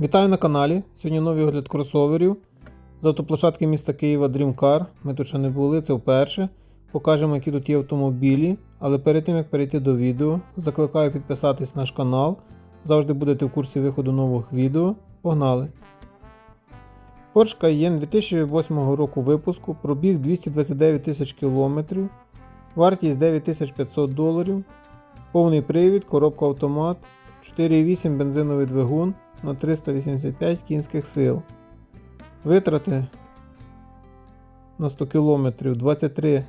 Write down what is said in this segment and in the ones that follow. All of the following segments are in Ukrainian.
Вітаю на каналі. Сьогодні новий огляд кросоверів з автоплощадки міста Києва Dream Car. Ми тут ще не були, це вперше. Покажемо, які тут є автомобілі. Але перед тим як перейти до відео, закликаю підписатись на наш канал. Завжди будете в курсі виходу нових відео. Погнали! Porsche Cayenne 2008 року випуску, пробіг 229 тисяч кілометрів, вартість 9500 доларів, повний привід, коробка автомат, 4,8 бензиновий двигун на 385 кінських сил. Витрати на 100 км 23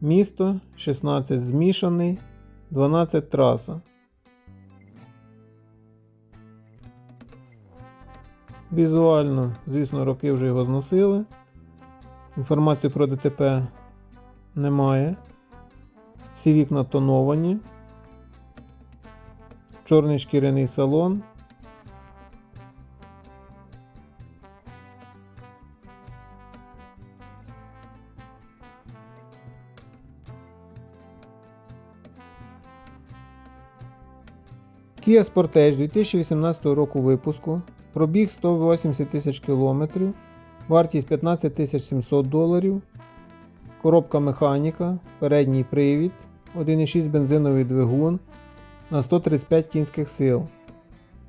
місто, 16 змішаний, 12 траса. Візуально, звісно, роки вже його зносили. Інформації про ДТП немає. Всі вікна тоновані. Чорний шкіряний салон. Kia Sportage 2018 року випуску. Пробіг 180 тисяч кілометрів. Вартість 15 700 доларів. Коробка механіка, передній привід, 1,6 бензиновий двигун на 135 кінських сил.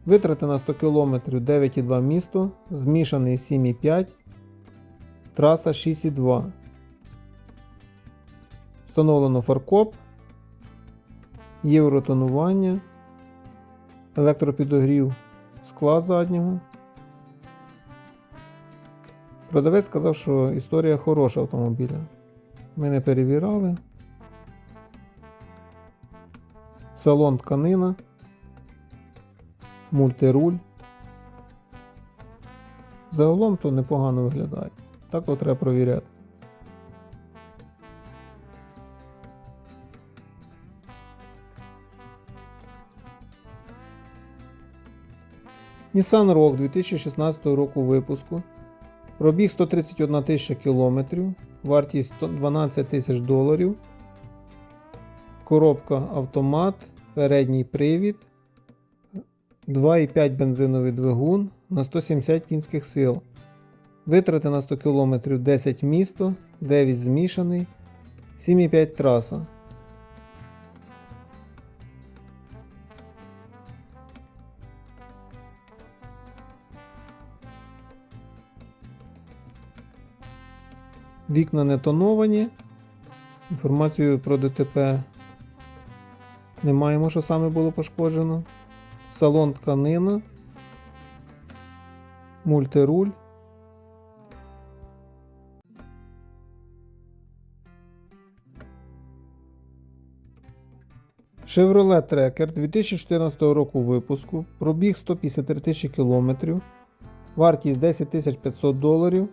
Витрати на 100 км 9,2 місто, змішаний 7,5, траса 6,2. Встановлено фаркоп, євротонування, електропідогрів скла заднього. Продавець сказав, що історія хороша автомобіля. Ми не перевірали. Салон тканина, мультируль. Загалом то непогано виглядає. Так то треба провіряти. Nissan Rogue 2016 року випуску. Пробіг 131 тисяча кілометрів, вартість 12 тисяч доларів. Коробка автомат, передній привід, 2,5 бензиновий двигун на 170 кінських сил. Витрати на 100 км 10 місто, 9 змішаний, 7,5 траса. Вікна не тоновані. Інформацію про ДТП не маємо, що саме було пошкоджено. Салон тканина, мультируль. Chevrolet Tracker 2014 року випуску, пробіг 153 тисячі кілометрів, вартість 10 500 доларів,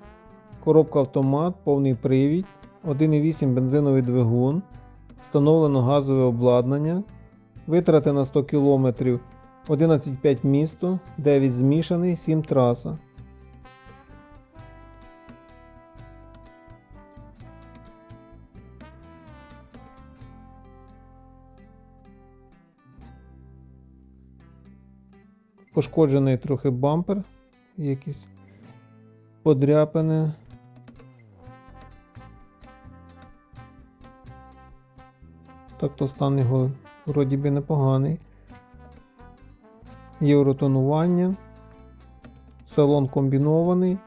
коробка автомат, повний привід, 1,8 бензиновий двигун, встановлено газове обладнання, витрати на 100 км 11,5 місто, 9 змішаний, 7 траса. Пошкоджений трохи бампер, якісь подряпини. Так то стан його вроді би непоганий. Євротонування. Салон комбінований.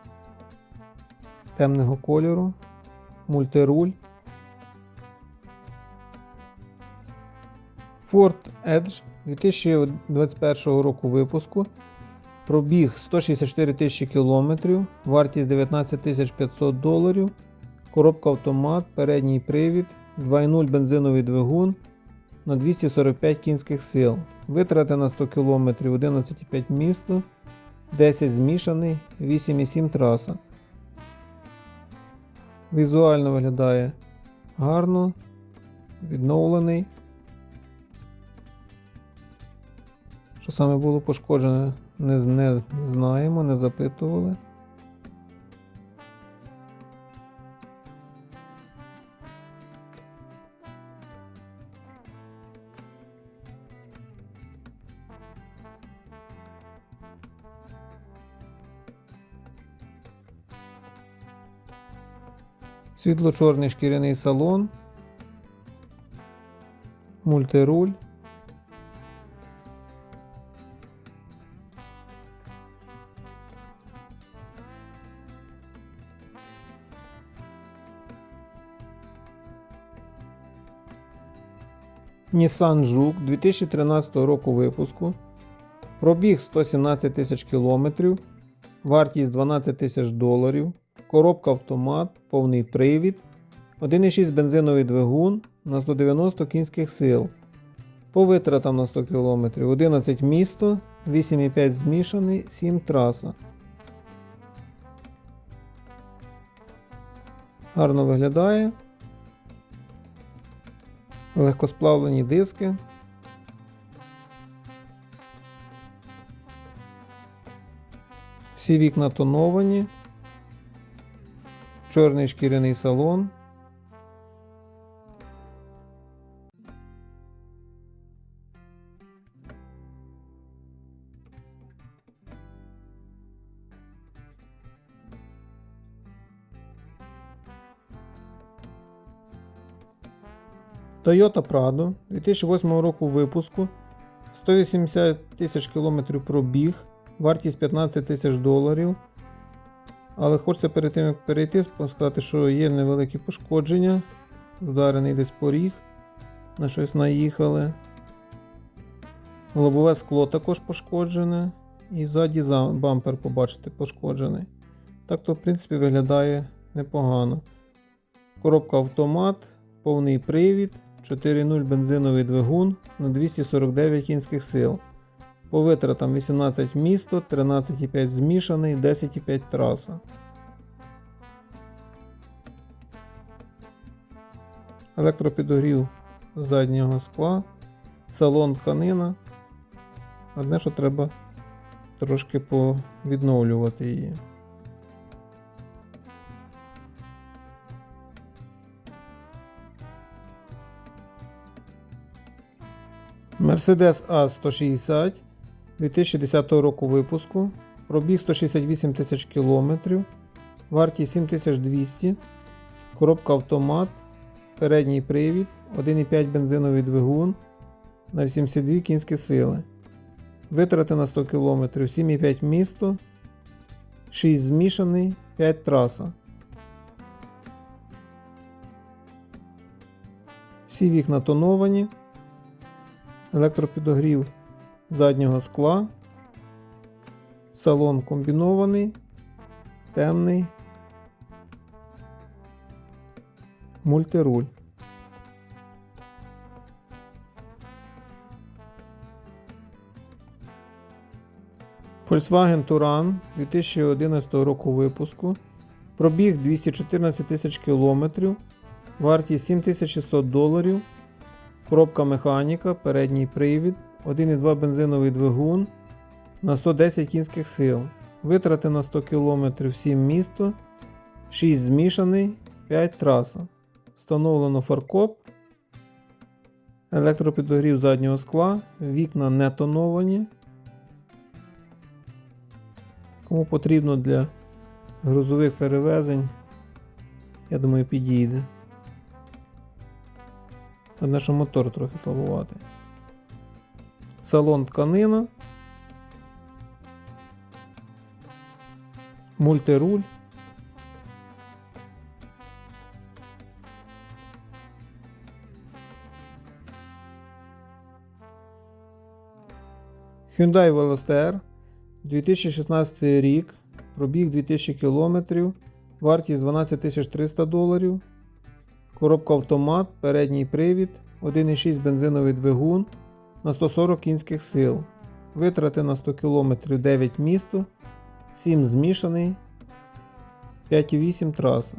Темного кольору. Мультируль. Ford Edge 2021 року випуску. Пробіг 164 тисячі кілометрів, вартість 19 500 доларів, коробка автомат, передній привід, 2.0 бензиновий двигун на 245 кінських сил. Витрати на 100 км 11,5 місто, 10 змішаний, 8,7 траса. Візуально виглядає гарно, відновлений. Що саме було пошкоджене, не, не знаємо, не запитували. Світло-чорний шкіряний салон. Мультируль. Nissan Juke 2013 року випуску. Пробіг 117 тисяч кілометрів. Вартість 12 тисяч доларів. Коробка автомат, повний привід. 1,6 бензиновий двигун на 190 кінських сил. По витратам на 100 км 11 місто, 8,5 змішаний, 7 траса. Гарно виглядає. Легкосплавлені диски. Всі вікна тоновані. Чорний шкіряний салон. Toyota Prado 2008 року випуску. 180 тисяч кілометрів пробіг, вартість 15 тисяч доларів. Але хочеться перед тим, як перейти, сказати, що є невеликі пошкодження. Вдарений десь поріг, на щось наїхали. Лобове скло також пошкоджене. І ззаді бампер, побачите, пошкоджений. Так то, в принципі, виглядає непогано. Коробка автомат, повний привід, 4.0 бензиновий двигун на 249 кінських сил. По витратам 18 місто, 13,5 змішаний, 10,5 траса. Електропідогрів заднього скла, салон тканина. Одне, що треба трошки повідновлювати її. Mercedes A160 2010 року випуску. Пробіг 168 тисяч кілометрів. Вартість 7200. Коробка автомат. Передній привід. 1,5 бензиновий двигун на 82 кінські сили. Витрати на 100 км 7,5 місто. 6 змішаний, 5 траса. Всі вікна тоновані електропідогрів заднього скла, салон комбінований, темний, мультируль. Volkswagen Touran 2011 року випуску. Пробіг 214 тисяч кілометрів, вартість 7600 доларів. Коробка механіка, передній привід, 1,2 бензиновий двигун на 110 кінських сил. Витрати на 100 км 7 місто, 6 змішаний, 5 траса. Встановлено фаркоп, електропідогрів заднього скла, вікна не тоновані. Кому потрібно для грузових перевезень, я думаю, підійде. Одне, що мотор трохи слабуватий. Салон тканина. Мультируль. Hyundai Veloster 2016 рік. Пробіг 2000 км. Вартість 12 300 доларів. Коробка автомат, передній привід, 1,6 бензиновий двигун на 140 кінських сил. Витрати на 100 км 9 місто, 7 змішаний, 5,8 траса.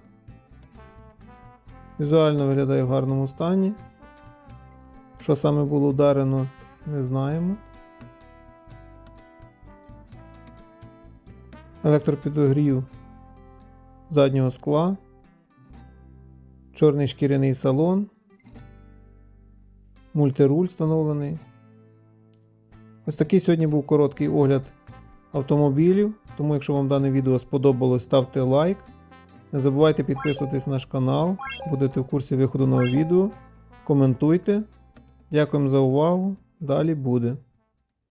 Візуально виглядає в гарному стані. Що саме було вдарено, не знаємо. Електропідогрів заднього скла чорний шкіряний салон, мультируль встановлений. Ось такий сьогодні був короткий огляд автомобілів. Тому, якщо вам дане відео сподобалось, ставте лайк, Не забувайте підписуватись на наш канал, будете в курсі виходу нового відео. Коментуйте. Дякуємо за увагу. Далі буде.